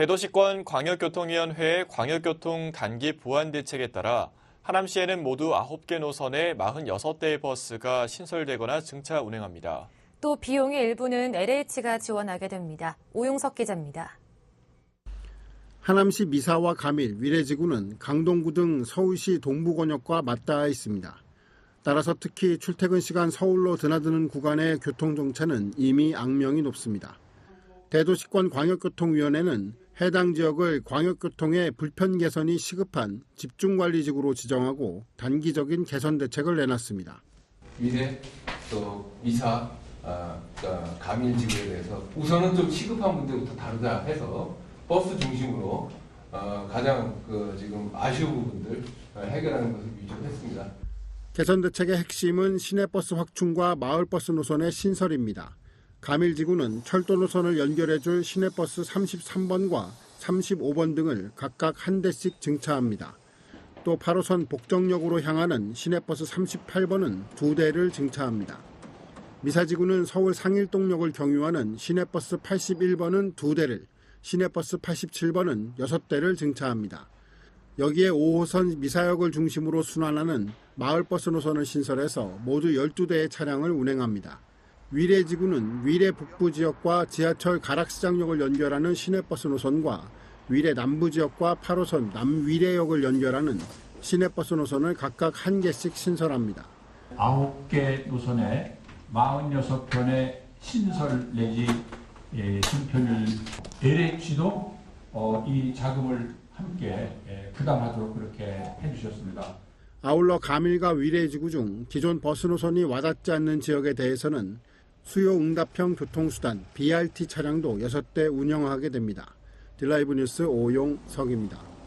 대도시권 광역교통위원회의 광역교통 단기 보완 대책에 따라 하남시에는 모두 9개 노선에 46대의 버스가 신설되거나 증차 운행합니다. 또 비용의 일부는 LH가 지원하게 됩니다. 오용석 기자입니다. 하남시 미사와 가밀, 위례지구는 강동구 등 서울시 동부권역과 맞닿아 있습니다. 따라서 특히 출퇴근 시간 서울로 드나드는 구간의 교통정체는 이미 악명이 높습니다. 대도시권 광역교통위원회는 해당 지역을 광역교통의 불편 개선이 시급한 집중관리지구로 지정하고 단기적인 개선 대책을 내놨습니다. 미래 또 미사 아, 그러니까 가밀 지구에 대해서 우선은 좀 시급한 문제부터 다루자 해서 버스 중심으로 어, 가장 그 지금 아쉬운 부분들 어, 해결하는 것을 위주로 했습니다. 개선 대책의 핵심은 시내버스 확충과 마을버스 노선의 신설입니다. 가밀지구는 철도 노선을 연결해줄 시내버스 33번과 35번 등을 각각 한 대씩 증차합니다. 또 8호선 복정역으로 향하는 시내버스 38번은 두 대를 증차합니다. 미사지구는 서울 상일동역을 경유하는 시내버스 81번은 두 대를, 시내버스 87번은 여섯 대를 증차합니다. 여기에 5호선 미사역을 중심으로 순환하는 마을버스 노선을 신설해서 모두 12대의 차량을 운행합니다. 위례 지구는 위례 북부 지역과 지하철 가락시장역을 연결하는 시내버스 노선과 위례 남부 지역과 8호선 남위례역을 연결하는 시내버스 노선을 각각 한 개씩 신설합니다. 9개 노선에 46편의 신설 내지 예, 신편을 LH도 어, 이 자금을 함께 예, 부담하도록 그렇게 해주셨습니다. 아울러 가밀과 위례지구 중 기존 버스 노선이 와닿지 않는 지역에 대해서는 수요 응답형 교통수단 BRT 차량도 6대 운영하게 됩니다. 딜라이브 뉴스 오용석입니다.